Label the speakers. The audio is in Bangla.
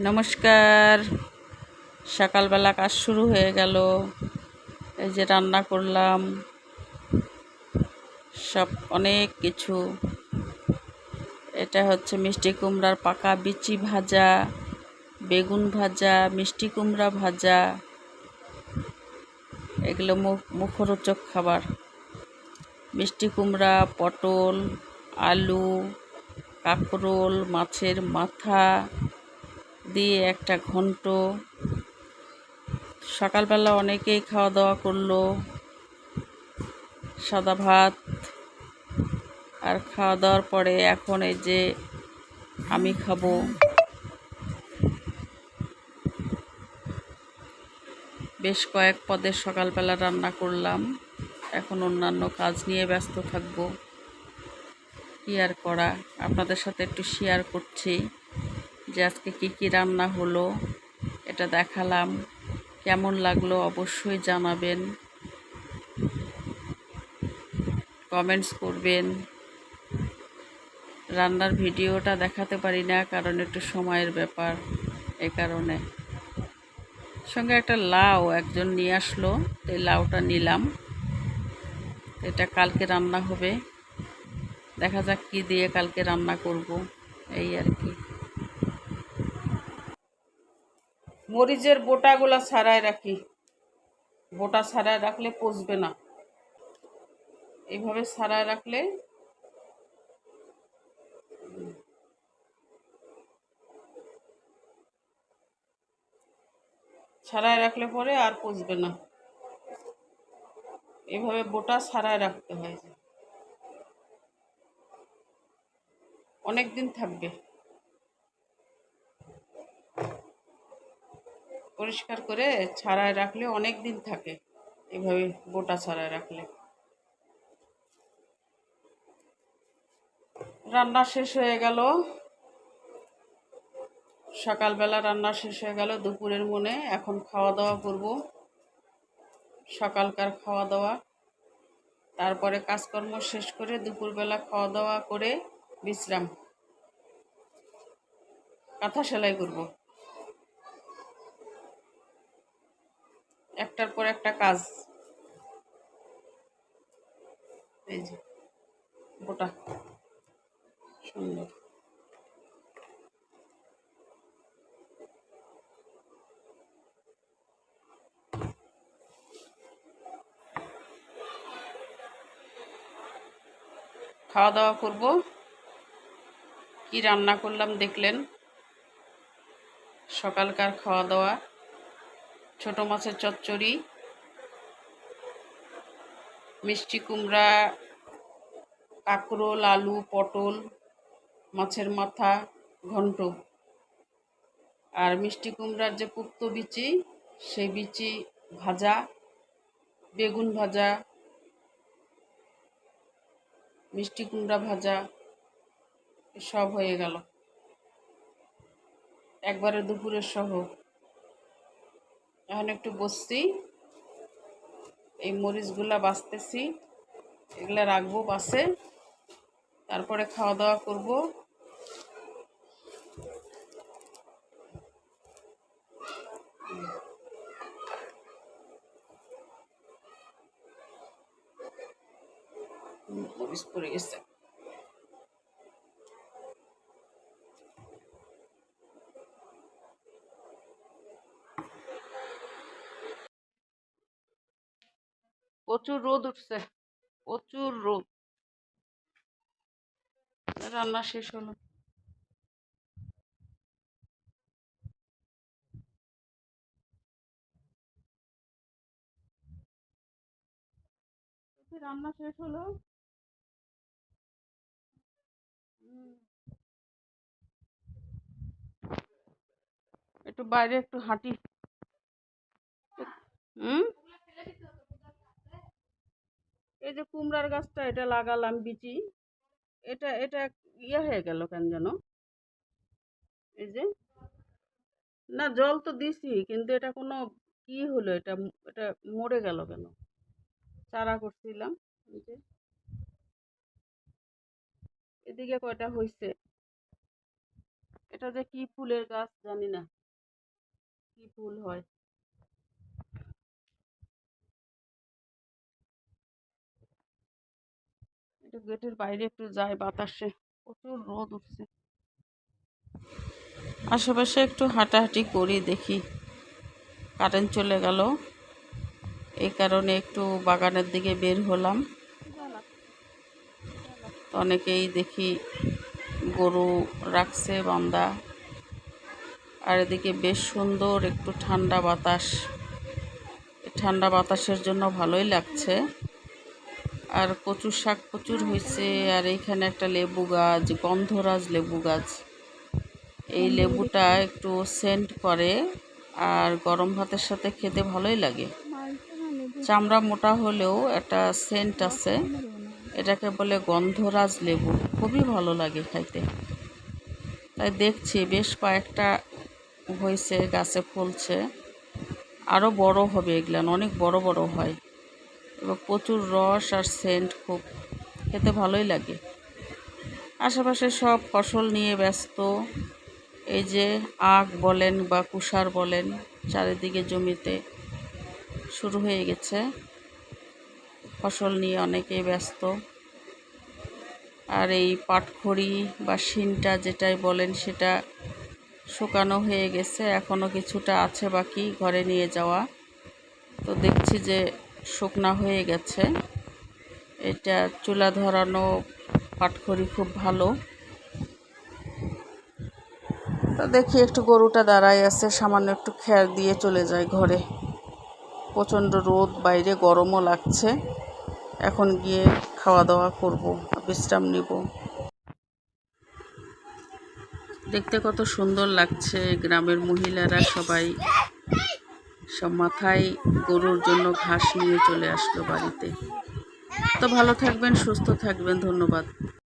Speaker 1: নমস্কার। সকালবেলা কাজ শুরু হয়ে গেল। এই যে রান্না করলাম। সব অনেক কিছু। এটা হচ্ছে মিষ্টি কুমড়ার পাকা বিচি ভাজা, বেগুন ভাজা, মিষ্টি কুমড়া ভাজা। এগুলো মুখ মুখরোচক খাবার। মিষ্টি কুমড়া, পটল, আলু, কাঁকরোল, মাছের মাথা দিয়ে একটা ঘন্ট। সকালবেলা অনেকেই খাওয়া দাওয়া করল। সাদা ভাত আর খাওয়া দাওয়ার পরে এখন এই যে আমি খাব। বেশ কয়েক পদের সকালবেলা রান্না করলাম। এখন অন্যান্য কাজ নিয়ে ব্যস্ত থাকব। কি আর করা? আপনাদের সাথে একটু শেয়ার করছি। যে আজকে কী কী রান্না হলো, এটা দেখালাম। কেমন লাগল অবশ্যই জানাবেন। কমেন্টস করবেন। রান্নার ভিডিওটা দেখাতে পারি না, কারণ একটু সময়ের ব্যাপার এ কারণে। সঙ্গে একটা লাউ একজন নিয়ে আসলো, এই লাউটা নিলাম। এটা কালকে রান্না হবে। দেখা যাক কী দিয়ে কালকে রান্না করব, এই আর কি। মরিচের বোটাগুলা ছাড়াই রাখি। বোটা ছাড়াই রাখলে পচবে না। এইভাবে ছাড়াই রাখলে ছাড়াই রাখলে পরে আর পচবে না। এভাবে বোটা ছাড়াই রাখতে হয়। অনেক দিন থাকবে। পরিষ্কার করে ছাড়ায় রাখলে অনেক দিন থাকে। এভাবে বোটা ছাড়ায় রাখলে। রান্না শেষ হয়ে গেল। সকালবেলা রান্না শেষ হয়ে গেল, দুপুরের মনে। এখন খাওয়া দাওয়া করব। সকালকার খাওয়া দাওয়া তারপরে কাজকর্ম শেষ করে দুপুরবেলা খাওয়া দাওয়া করে বিশ্রাম। কাঁথা সেলাই করব একটার পর একটা কাজ। এই যে, গোটা। সুন্দর। খাওয়া দাওয়া করব। কি রান্না করলাম দেখলেন? সকালকার খাওয়া দাওয়া ছোট মাছের চচ্চড়ি। মিষ্টি কুমড়া, কাঁকরোল, আলু, পটল, মাছের মাথা, ঘন্ট। আর মিষ্টি কুমড়ার যে পুক্ত বিচি, সেই বিচি ভাজা, বেগুন ভাজা, মিষ্টি কুমড়া ভাজা, সব হয়ে গেল। একবারে দুপুরের সহ। এখন একটু বসছি। এই মরিচগুলা বাঁচতেছি এগুলা রাখব পাশে। তারপরে খাওয়া দাওয়া করব। মরিচ পড়ে গেছে। প্রচুর রোদ উঠছে, প্রচুর রোদ। রান্না শেষ হলো। রান্না শেষ হলো। একটু বাইরে একটু হাঁটি। হুম এই যে কুমড়ার গাছটা এটা লাগালাম বিচি, এটা এটা ইয়ে হয়ে গেল কেন যেন? এই যে, না জল তো দিছি, কিন্তু এটা কোনো কি হলো, এটা এটা মরে গেল কেন? চারা করছিলাম, এই যে। এদিকে কয়টা হয়েছে এটা যে কি ফুলের গাছ জানি না, কি ফুল হয়। একটু গেটের বাইরে একটু যাই বাতাসে। প্রচুর রোদ উঠছে। আশেপাশে একটু হাঁটাহাঁটি করি, দেখি কারেন্ট চলে গেল। এই কারণে একটু বাগানের দিকে বের হলাম। অনেকেই দেখি গরু রাখছে বান্দা। আর এদিকে বেশ সুন্দর একটু ঠান্ডা বাতাস। ঠান্ডা বাতাসের জন্য ভালোই লাগছে। আর কচু শাক প্রচুর হয়েছে, আর এইখানে একটা লেবু গাছ, গন্ধরাজ লেবু গাছ। এই লেবুটা একটু সেন্ট করে, আর গরম ভাতের সাথে খেতে ভালোই লাগে। চামড়া মোটা হলেও একটা সেন্ট আছে। এটাকে বলে গন্ধরাজ লেবু, খুবই ভালো লাগে খাইতে। তাই দেখছি, বেশ কয়েকটা হয়েছে, গাছে ফলছে। আরও বড় হবে এগুলান অনেক বড় বড় হয়। এবং প্রচুর রস আর সেন্ট খুব খেতে ভালোই লাগে। আশেপাশে সব ফসল নিয়ে ব্যস্ত। এই যে আখ বলেন বা কুষার বলেন, চারিদিকে জমিতে শুরু হয়ে গেছে। ফসল নিয়ে অনেকেই ব্যস্ত। আর এই পাটখড়ি বা শিনটা যেটাই বলেন, সেটা শুকানো হয়ে গেছে। এখনও কিছুটা আছে বাকি ঘরে নিয়ে যাওয়া। তো দেখছি যে শুকনা হয়ে গেছে। এটা চুলা ধরানো পাটখড়ি খুব ভালো। তো দেখি একটু গরুটা দাঁড়ায় আছে, সামান্য একটু খ্যার দিয়ে চলে যায় ঘরে। প্রচণ্ড রোদ, বাইরে গরমও লাগছে। এখন গিয়ে খাওয়া দাওয়া করব, বিশ্রাম নিব। দেখতে কত সুন্দর লাগছে, গ্রামের মহিলারা সবাই। সব মাথায় গরুর জন্য ঘাস নিয়ে চলে আসলো বাড়িতে। তো ভালো থাকবেন, সুস্থ থাকবেন, ধন্যবাদ।